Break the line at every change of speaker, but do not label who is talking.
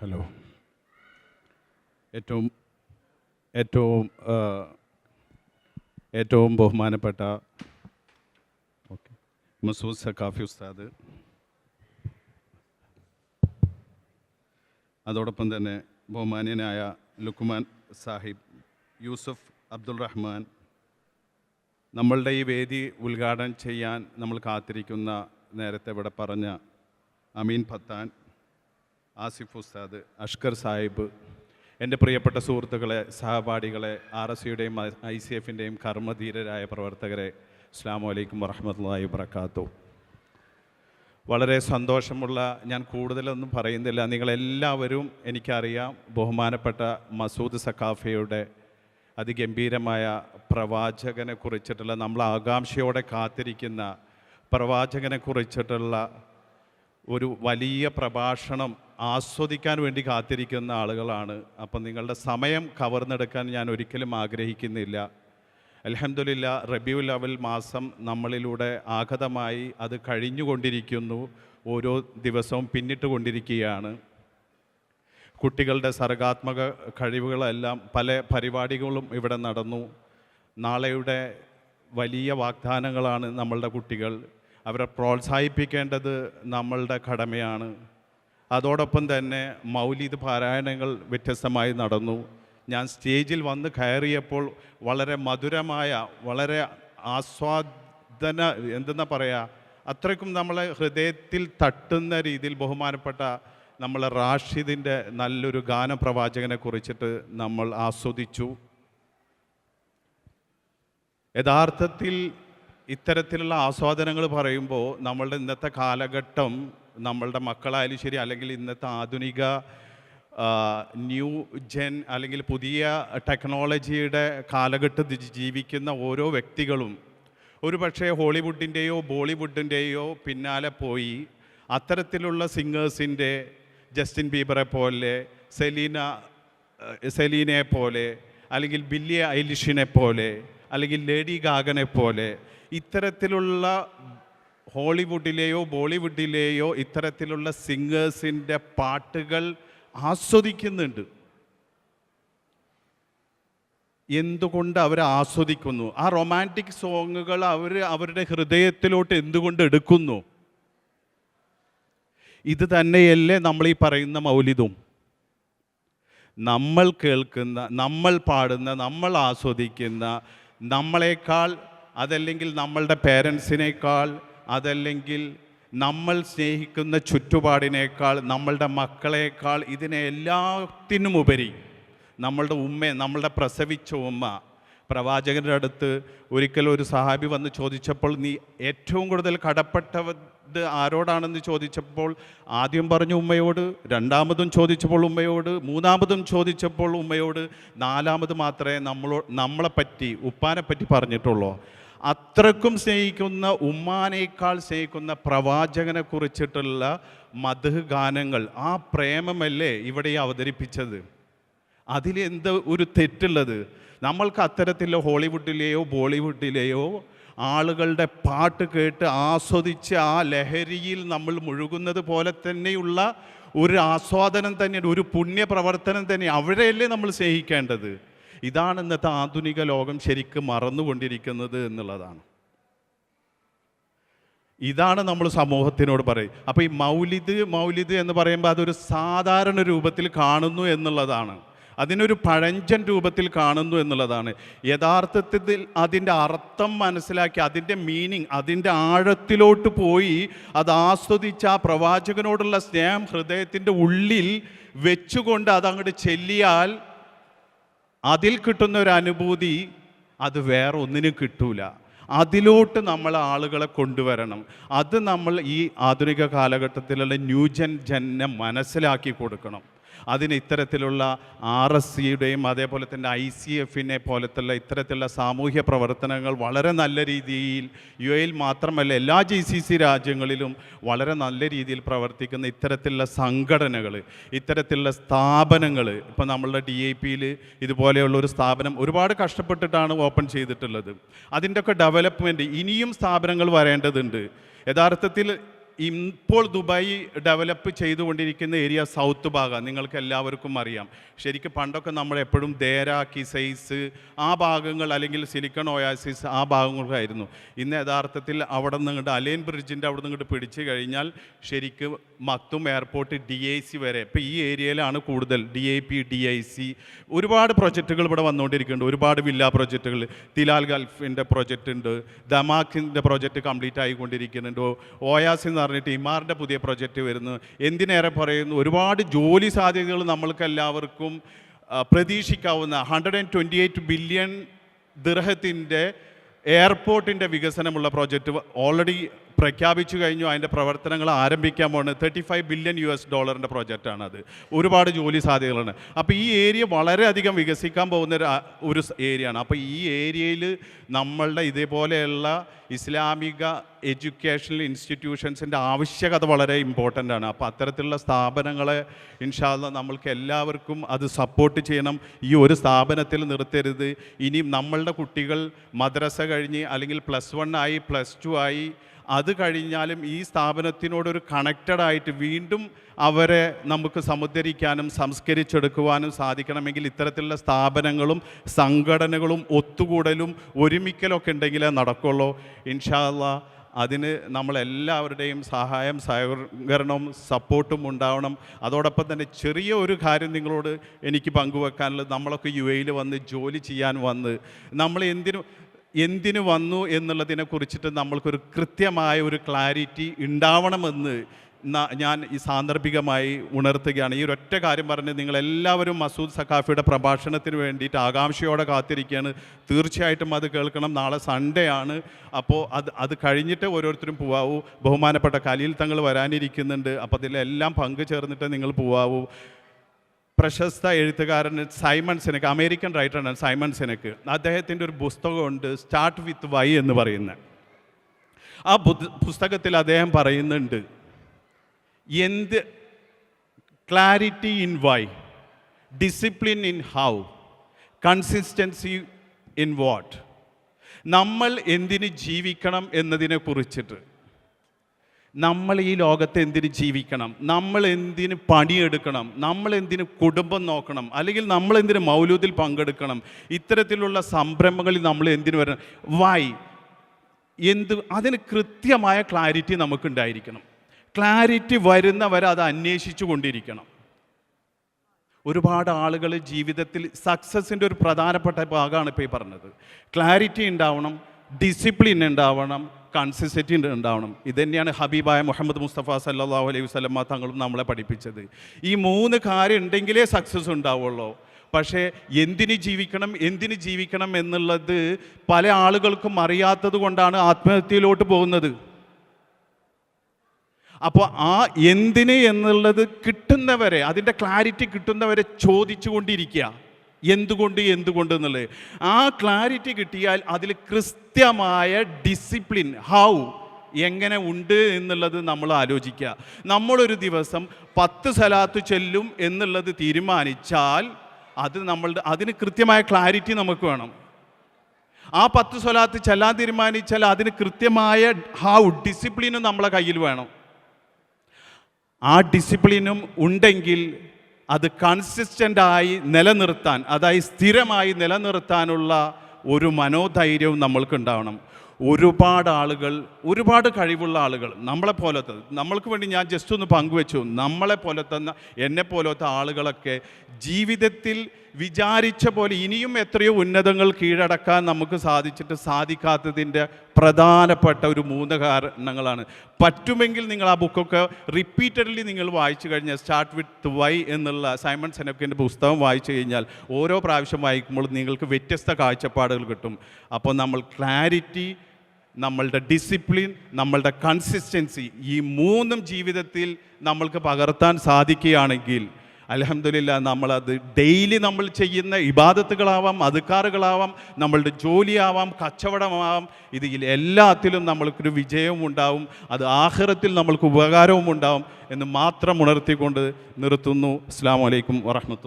Hello ഏറ്റവും ഏറ്റവും ഏറ്റവും ബഹുമാനപ്പെട്ട ഓക്കെ. മസൂദ് സക്കാഫി ഉസ്താദ്. അതോടൊപ്പം തന്നെ ബഹുമാനിയനായ ലുക്കുമാൻ സാഹിബ് യൂസഫ് അബ്ദുൾ റഹ്മാൻ. നമ്മളുടെ ഈ വേദി ഉദ്ഘാടനം ചെയ്യാൻ നമ്മൾ കാത്തിരിക്കുന്ന നേരത്തെ ഇവിടെ പറഞ്ഞ അമീൻ പത്താൻ ആസിഫ് ഉസ്താദ് അഷ്കർ സാഹിബ് എന്റെ പ്രിയപ്പെട്ട സുഹൃത്തുക്കളെ സഹപാഠികളെ ആർ എസ് സിയുടെയും ഐ സി എഫിന്റെയും കർമ്മധീരരായ പ്രവർത്തകരെ അസ്ലാം വലൈക്കും വറഹമത്തല്ലാഹി വബർക്കാത്തു വളരെ സന്തോഷമുള്ള ഞാൻ കൂടുതലൊന്നും പറയുന്നില്ല നിങ്ങളെല്ലാവരും എനിക്കറിയാം ബഹുമാനപ്പെട്ട മസൂദ് സഖാഫയുടെ അതിഗംഭീരമായ പ്രവാചകനെ കുറിച്ചിട്ടുള്ള നമ്മൾ ആകാംക്ഷയോടെ കാത്തിരിക്കുന്ന പ്രവാചകനെ കുറിച്ചിട്ടുള്ള ഒരു വലിയ പ്രഭാഷണം ആസ്വദിക്കാൻ വേണ്ടി കാത്തിരിക്കുന്ന ആളുകളാണ്. അപ്പം നിങ്ങളുടെ സമയം കവർന്നെടുക്കാൻ ഞാൻ ഒരിക്കലും ആഗ്രഹിക്കുന്നില്ല. അലഹമില്ല റബിയുൽ അവൽ മാസം നമ്മളിലൂടെ ആഗതമായി അത് കഴിഞ്ഞുകൊണ്ടിരിക്കുന്നു. ഓരോ ദിവസവും പിന്നിട്ട് കൊണ്ടിരിക്കുകയാണ്. കുട്ടികളുടെ സർഗാത്മക കഴിവുകളെല്ലാം പല പരിപാടികളും ഇവിടെ നടന്നു. നാളെയുടെ വലിയ വാഗ്ദാനങ്ങളാണ് നമ്മളുടെ കുട്ടികൾ. അവരെ പ്രോത്സാഹിപ്പിക്കേണ്ടത് നമ്മളുടെ കടമയാണ്. അതോടൊപ്പം തന്നെ മൗലിദ് പാരായണങ്ങൾ വ്യത്യസ്തമായി നടന്നു. ഞാൻ സ്റ്റേജിൽ വന്ന് കയറിയപ്പോൾ വളരെ മധുരമായ വളരെ ആസ്വാദന എന്തെന്നാ പറയുക അത്രയ്ക്കും നമ്മളെ ഹൃദയത്തിൽ തട്ടുന്ന രീതിയിൽ ബഹുമാനപ്പെട്ട നമ്മളെ റാഷിദിന്റെ നല്ലൊരു ഗാനപ്രവാചകനെ കുറിച്ചിട്ട് നമ്മൾ ആസ്വദിച്ചു. യഥാർത്ഥത്തിൽ ഇത്തരത്തിലുള്ള ആസ്വാദനങ്ങൾ പറയുമ്പോൾ നമ്മളുടെ ഇന്നത്തെ കാലഘട്ടം നമ്മളുടെ മക്കളായാലും ശരി അല്ലെങ്കിൽ ഇന്നത്തെ ആധുനിക ന്യൂ ജെൻ അല്ലെങ്കിൽ പുതിയ ടെക്നോളജിയുടെ കാലഘട്ടത്തിൽ ജീവിക്കുന്ന ഓരോ വ്യക്തികളും ഒരു പക്ഷേ ഹോളിവുഡിന്റെയോ ബോളിവുഡിന്റെയോ പിന്നാലെ പോയി അത്തരത്തിലുള്ള സിംഗേഴ്സിന്റെ ജസ്റ്റിൻ ബീബറെ പോലെ സെലീന സെലീനയെ പോലെ അല്ലെങ്കിൽ ബില്ലിയ ഐലിഷിനെ പോലെ അല്ലെങ്കിൽ ലേഡി ഗാഗനെ പോലെ ഇത്തരത്തിലുള്ള ഹോളിവുഡിലെയോ ബോളിവുഡിലെയോ ഇത്തരത്തിലുള്ള സിംഗേഴ്സിന്റെ പാട്ടുകൾ ആസ്വദിക്കുന്നുണ്ട്. എന്തുകൊണ്ട് അവർ ആസ്വദിക്കുന്നു? ആ റൊമാന്റിക് സോങ്ങുകൾ അവർ അവരുടെ ഹൃദയത്തിലോട്ട് എന്തുകൊണ്ട് എടുക്കുന്നു? ഇത് തന്നെയല്ലേ നമ്മൾ ഈ പറയുന്ന മൗലിതും നമ്മൾ കേൾക്കുന്ന നമ്മൾ പാടുന്ന നമ്മൾ ആസ്വദിക്കുന്ന നമ്മളെക്കാൾ അതല്ലെങ്കിൽ നമ്മളുടെ പേരൻസിനേക്കാൾ അതല്ലെങ്കിൽ നമ്മൾ സ്നേഹിക്കുന്ന ചുറ്റുപാടിനേക്കാൾ നമ്മളുടെ മക്കളേക്കാൾ ഇതിനെ എല്ലാത്തിനുമുപരി നമ്മളുടെ ഉമ്മ നമ്മളുടെ പ്രസവിച്ച ഉമ്മ പ്രവാചകന്റെ അടുത്ത് ഒരിക്കൽ ഒരു സഹാബി വന്ന് ചോദിച്ചപ്പോൾ നീ ഏറ്റവും കൂടുതൽ കടപ്പെട്ടത് ആരോടാണെന്ന് ചോദിച്ചപ്പോൾ ആദ്യം പറഞ്ഞു ഉമ്മയോട് രണ്ടാമതും ചോദിച്ചപ്പോൾ ഉമ്മയോട് മൂന്നാമതും ചോദിച്ചപ്പോൾ ഉമ്മയോട് നാലാമത് മാത്രമേ നമ്മളോ നമ്മളെപ്പറ്റി ഉപ്പാനെപ്പറ്റി പറഞ്ഞിട്ടുള്ളൂ. അത്രക്കും സ്നേഹിക്കുന്ന ഉമ്മാനേക്കാൾ സ്നേഹിക്കുന്ന പ്രവാചകനെ കുറിച്ചിട്ടുള്ള മധു ഗാനങ്ങൾ ആ പ്രേമമല്ലേ ഇവിടെ അവതരിപ്പിച്ചത്? അതിലെന്ത് ഒരു തെറ്റുള്ളത്? നമ്മൾക്ക് അത്തരത്തിലുള്ള ഹോളിവുഡിലെയോ ബോളിവുഡിലെയോ ആളുകളുടെ പാട്ട് കേട്ട് ആസ്വദിച്ച് ആ ലഹരിയിൽ നമ്മൾ മുഴുകുന്നത് പോലെ തന്നെയുള്ള ഒരു ആസ്വാദനം തന്നെയാണ് ഒരു പുണ്യപ്രവർത്തനം തന്നെ അവിടെയല്ലേ നമ്മൾ സ്നേഹിക്കേണ്ടത്? ഇതാണ് ഇന്നത്തെ ആധുനിക ലോകം ശരിക്കും മറന്നുകൊണ്ടിരിക്കുന്നത് എന്നുള്ളതാണ്. ഇതാണ് നമ്മൾ സമൂഹത്തിനോട് പറയും. അപ്പോൾ ഈ മൗലിദ് മൗലിദ് എന്ന് പറയുമ്പോൾ അതൊരു സാധാരണ രൂപത്തിൽ കാണുന്നു എന്നുള്ളതാണ്. അതിനൊരു പഴഞ്ചൻ രൂപത്തിൽ കാണുന്നു എന്നുള്ളതാണ്. യഥാർത്ഥത്തിൽ അതിന്റെ അർത്ഥം മനസ്സിലാക്കി അതിന്റെ മീനിങ് അതിന്റെ ആഴത്തിലോട്ട് പോയി അത് ആസ്വദിച്ച് ആ പ്രവാചകനോടുള്ള സ്നേഹം ഹൃദയത്തിന്റെ ഉള്ളിൽ വെച്ചുകൊണ്ട് അതങ്ങോട്ട് ചെല്ലിയാൽ അതിൽ കിട്ടുന്ന ഒരു അനുഭൂതി അത് വേറെ ഒന്നിനും കിട്ടൂല. അതിലോട്ട് നമ്മൾ ആളുകളെ കൊണ്ടുവരണം. അത് നമ്മൾ ഈ ആധുനിക കാലഘട്ടത്തിലുള്ള ന്യൂജൻ ജനം മനസ്സിലാക്കി കൊടുക്കണം. അതിന് ഇത്തരത്തിലുള്ള ആർ എസ് സിയുടെയും അതേപോലെ തന്നെ ഐ സി എഫിനെ പോലത്തുള്ള ഇത്തരത്തിലുള്ള സാമൂഹ്യ പ്രവർത്തനങ്ങൾ വളരെ നല്ല രീതിയിൽ യു എയിൽ മാത്രമല്ല എല്ലാ ജി സി സി രാജ്യങ്ങളിലും വളരെ നല്ല രീതിയിൽ പ്രവർത്തിക്കുന്ന ഇത്തരത്തിലുള്ള സംഘടനകൾ ഇത്തരത്തിലുള്ള സ്ഥാപനങ്ങൾ. ഇപ്പോൾ നമ്മളുടെ ഡി ഐ പിയിൽ ഇതുപോലെയുള്ള ഒരു സ്ഥാപനം ഒരുപാട് കഷ്ടപ്പെട്ടിട്ടാണ് ഓപ്പൺ ചെയ്തിട്ടുള്ളത്. അതിന്റെയൊക്കെ ഡെവലപ്മെന്റ് ഇനിയും സ്ഥാപനങ്ങൾ വരേണ്ടതുണ്ട്. യഥാർത്ഥത്തിൽ ഇപ്പോൾ ദുബായ് ഡെവലപ്പ് ചെയ്തുകൊണ്ടിരിക്കുന്ന ഏരിയ സൗത്ത് ഭാഗം. നിങ്ങൾക്ക് എല്ലാവർക്കും അറിയാം. ശരിക്കും പണ്ടൊക്കെ നമ്മൾ എപ്പോഴും ദേര കിസൈസ് ആ ഭാഗങ്ങൾ അല്ലെങ്കിൽ സിലിക്കൺ ഒയാസിസ് ആ ഭാഗങ്ങളായിരുന്നു ഇന്ന് യഥാർത്ഥത്തിൽ അവിടെ നിന്നിട്ട് അലൈൻ ബ്രിഡ്ജിന്റെ അവിടെ നിന്നിട്ട് പിടിച്ചു കഴിഞ്ഞാൽ ശരിക്കും മത്തും എയർപോർട്ട് ഡി ഐ സി വരെ. ഇപ്പോൾ ഈ ഏരിയയിലാണ് കൂടുതൽ D I P D I C ഒരുപാട് പ്രൊജക്റ്റുകൾ ഇവിടെ വന്നുകൊണ്ടിരിക്കുന്നുണ്ട്. ഒരുപാട് വില്ല പ്രൊജക്റ്റുകൾ തിലാൽ ഗൾഫിന്റെ പ്രൊജക്റ്റ് ഉണ്ട്. ദമാക്കിന്റെ പ്രൊജക്റ്റ് കംപ്ലീറ്റ് ആയിക്കൊണ്ടിരിക്കുന്നുണ്ട്. എന്ന് പറഞ്ഞിട്ട് ഇമാറിന്റെ പുതിയ പ്രൊജക്റ്റ് വരുന്നു. എന്തിനേറെ പറയുന്നു? ഒരുപാട് ജോലി സാധ്യതകൾ നമ്മൾക്ക് എല്ലാവർക്കും പ്രതീക്ഷിക്കാവുന്ന hundred and twenty eight billion ദിർഹത്തിന്റെ എയർപോർട്ടിന്റെ വികസനമുള്ള പ്രോജക്റ്റ് ഓൾറെഡി പ്രഖ്യാപിച്ചു കഴിഞ്ഞു അതിന്റെ പ്രവർത്തനങ്ങൾ ആരംഭിക്കാൻ പോകുന്നത് thirty five billion U S ഡോളറിന്റെ പ്രോജക്റ്റാണ് അത്. ഒരുപാട് ജോലി സാധ്യതകളാണ്. അപ്പോൾ ഈ ഏരിയ വളരെയധികം വികസിക്കാൻ പോകുന്ന ഒരു ഏരിയയാണ് അപ്പോൾ ഈ ഏരിയയിൽ നമ്മളുടെ ഇതേപോലെയുള്ള ഇസ്ലാമിക എഡ്യൂക്കേഷണൽ ഇൻസ്റ്റിറ്റ്യൂഷൻസിന്റെ ആവശ്യകത വളരെ ഇമ്പോർട്ടന്റ് ആണ് അപ്പോൾ അത്തരത്തിലുള്ള സ്ഥാപനങ്ങളെ ഇൻഷാല്ല നമ്മൾക്ക് എല്ലാവർക്കും അത് സപ്പോർട്ട് ചെയ്യണം. ഈ ഒരു സ്ഥാപനത്തിൽ നിർത്തരുത്. ഇനിയും നമ്മളുടെ കുട്ടികൾ മദ്രസ കഴിഞ്ഞ് അല്ലെങ്കിൽ പ്ലസ് വൺ ആയി പ്ലസ് ടു ആയി അത് കഴിഞ്ഞാലും ഈ സ്ഥാപനത്തിനോടൊരു കണക്റ്റഡ് ആയിട്ട് വീണ്ടും അവരെ നമുക്ക് സമുദ്ധരിക്കാനും സംസ്കരിച്ചെടുക്കുവാനും സാധിക്കണമെങ്കിൽ ഇത്തരത്തിലുള്ള സ്ഥാപനങ്ങളും സംഘടനകളും ഒത്തുകൂടലും ഒരുമിക്കലൊക്കെ ഉണ്ടെങ്കിലേ നടക്കുള്ളൂ. ഇൻഷാല്ല അതിന് നമ്മളെല്ലാവരുടെയും സഹായം സഹകരണവും സപ്പോർട്ടും ഉണ്ടാവണം. അതോടൊപ്പം തന്നെ ചെറിയ ഒരു കാര്യം നിങ്ങളോട് എനിക്ക് പങ്കുവെക്കാനുള്ളത് നമ്മളൊക്കെ യു എയിൽ വന്ന് ജോലി ചെയ്യാൻ വന്ന് നമ്മൾ എന്തിനു എന്തിനു വന്നു എന്നുള്ളതിനെ കുറിച്ചിട്ട് നമ്മൾക്കൊരു കൃത്യമായ ഒരു ക്ലാരിറ്റി ഉണ്ടാവണമെന്ന് ഞാൻ ഈ സാന്ദർഭികമായി ഉണർത്തുകയാണ്. ഈ ഒരൊറ്റ കാര്യം പറഞ്ഞ് നിങ്ങളെല്ലാവരും മസൂദ് സഖാഫിയുടെ പ്രഭാഷണത്തിന് വേണ്ടിയിട്ട് ആകാംക്ഷയോടെ കാത്തിരിക്കുകയാണ്. തീർച്ചയായിട്ടും അത് കേൾക്കണം. നാളെ സൺഡേ ആണ്. അപ്പോൾ അത് അത് കഴിഞ്ഞിട്ട് ഓരോരുത്തരും പോവാവൂ. ബഹുമാനപ്പെട്ട കലിയിൽ തങ്ങൾ വരാനിരിക്കുന്നുണ്ട്. അപ്പോൾ അതിലെല്ലാം പങ്കു ചേർന്നിട്ട് നിങ്ങൾ പോവാവൂ. പ്രശസ്ത എഴുത്തുകാരൻ സൈമൺ സെനക്ക് അമേരിക്കൻ റൈറ്ററാണ് സൈമൺ സെനക്ക് അദ്ദേഹത്തിന്റെ ഒരു പുസ്തകമുണ്ട് സ്റ്റാർട്ട് വിത്ത് വൈ എന്ന് പറയുന്നത് ആ പുസ്തകത്തിൽ അദ്ദേഹം പറയുന്നുണ്ട് എന്ത് clarity in why discipline in how consistency in what നമ്മൾ എന്തിന് ജീവിക്കണം എന്നതിനെ കുറിച്ചിട്ട്. നമ്മൾ ഈ ലോകത്ത് എന്തിന് ജീവിക്കണം? നമ്മൾ എന്തിന് പണിയെടുക്കണം? നമ്മൾ എന്തിന് കുടുംബം നോക്കണം? അല്ലെങ്കിൽ നമ്മൾ എന്തിന് മൗലൂദിൽ പങ്കെടുക്കണം? ഇത്തരത്തിലുള്ള സംരംഭങ്ങളിൽ നമ്മൾ എന്തിന് വരണം? വൈ എന്ത്? അതിന് കൃത്യമായ ക്ലാരിറ്റി നമുക്കുണ്ടായിരിക്കണം. ക്ലാരിറ്റി വരുന്നവരെ അത് അന്വേഷിച്ചു കൊണ്ടിരിക്കണം. ഒരുപാട് ആളുകൾ ജീവിതത്തിൽ സക്സസിന്റെ ഒരു പ്രധാനപ്പെട്ട ഭാഗമാണ് ഇപ്പോൾ ഈ പറഞ്ഞത്. ക്ലാരിറ്റി ഉണ്ടാവണം ഡിസിപ്ലിൻ ഉണ്ടാവണം കൺസിസ്റ്റന്റി ഉണ്ടാവണം. ഇതുതന്നെയാണ് ഹബീബായ മുഹമ്മദ് മുസ്തഫ സല്ലാഹു അലൈഹി വസ്ലമ തങ്ങളും നമ്മളെ പഠിപ്പിച്ചത്. ഈ മൂന്ന് കാര്യം ഉണ്ടെങ്കിലേ സക്സസ് ഉണ്ടാവുള്ളൂ. പക്ഷേ എന്തിന് ജീവിക്കണം എന്തിന് ജീവിക്കണം എന്നുള്ളത് പല ആളുകൾക്കും അറിയാത്തത് കൊണ്ടാണ് ആത്മഹത്യയിലോട്ട് പോകുന്നത്. അപ്പോൾ ആ എന്തിന് എന്നുള്ളത് കിട്ടുന്നവരെ അതിന്റെ ക്ലാരിറ്റി കിട്ടുന്നവരെ ചോദിച്ചു കൊണ്ടിരിക്കുക എന്തുകൊണ്ട് എന്തുകൊണ്ട് എന്നുള്ളത്? ആ ക്ലാരിറ്റി കിട്ടിയാൽ അതിൽ കൃത്യമായ ഡിസിപ്ലിൻ ഹൗ എങ്ങനെ ഉണ്ട് എന്നുള്ളത് നമ്മൾ ആലോചിക്കുക. നമ്മളൊരു ദിവസം പത്ത് സ്ഥലത്ത് ചെല്ലും എന്നുള്ളത് തീരുമാനിച്ചാൽ അത് നമ്മളുടെ അതിന് കൃത്യമായ ക്ലാരിറ്റി നമുക്ക് വേണം. ആ പത്ത് സ്വലാത്ത് ചെല്ലാൻ തീരുമാനിച്ചാൽ അതിന് കൃത്യമായ ഹൗ ഡിസിപ്ലിനും നമ്മളെ കയ്യിൽ വേണം. ആ ഡിസിപ്ലിനും ഉണ്ടെങ്കിൽ അത് കൺസിസ്റ്റന്റായി നിലനിർത്താൻ അതായത് സ്ഥിരമായി നിലനിർത്താനുള്ള ഒരു മനോധൈര്യവും നമ്മൾക്ക് ഉണ്ടാവണം ഒരുപാട് ആളുകൾ ഒരുപാട് കഴിവുള്ള ആളുകൾ നമ്മളെ പോലത്തെ നമ്മൾക്ക് വേണ്ടി ഞാൻ ജസ്റ്റ് ഒന്ന് പങ്കുവെച്ചു. നമ്മളെ പോലത്തെ എന്നെ പോലത്തെ ആളുകളൊക്കെ ജീവിതത്തിൽ വിചാരിച്ച പോലെ ഇനിയും എത്രയോ ഉന്നതങ്ങൾ കീഴടക്കാൻ നമുക്ക് സാധിച്ചിട്ട് സാധിക്കാത്തതിന്റെ പ്രധാനപ്പെട്ട ഒരു മൂന്ന് കാരണങ്ങളാണ്. പറ്റുമെങ്കിൽ നിങ്ങൾ ആ ബുക്കൊക്കെ റിപ്പീറ്റഡ്ലി നിങ്ങൾ വായിച്ചു കഴിഞ്ഞാൽ സ്റ്റാർട്ട് വിത്ത് വൈ എന്നുള്ള സൈമൺ സെനക്കിന്റെ പുസ്തകം വായിച്ചു കഴിഞ്ഞാൽ ഓരോ പ്രാവശ്യം വായിക്കുമ്പോൾ നിങ്ങൾക്ക് വ്യത്യസ്ത കാഴ്ചപ്പാടുകൾ കിട്ടും. അപ്പോൾ നമ്മൾ ക്ലാരിറ്റി നമ്മളുടെ ഡിസിപ്ലിൻ നമ്മളുടെ കൺസിസ്റ്റൻസി ഈ മൂന്നും ജീവിതത്തിൽ നമ്മൾക്ക് പകർത്താൻ സാധിക്കുകയാണെങ്കിൽ അലഹമില്ല നമ്മളത് ഡെയിലി നമ്മൾ ചെയ്യുന്ന ഇബാദത്തുകളാവാം അതുക്കാറുകളാവാം നമ്മളുടെ ജോലിയാവാം കച്ചവടമാവാം ഇതിൽ എല്ലാത്തിലും നമ്മൾക്കൊരു വിജയവും ഉണ്ടാവും അത് ആഹ്റത്തിൽ നമ്മൾക്ക് ഉപകാരവും ഉണ്ടാവും എന്ന് മാത്രം ഉണർത്തിക്കൊണ്ട് നിർത്തുന്നു. അസ്സാം വലൈക്കും വറഹമത്തു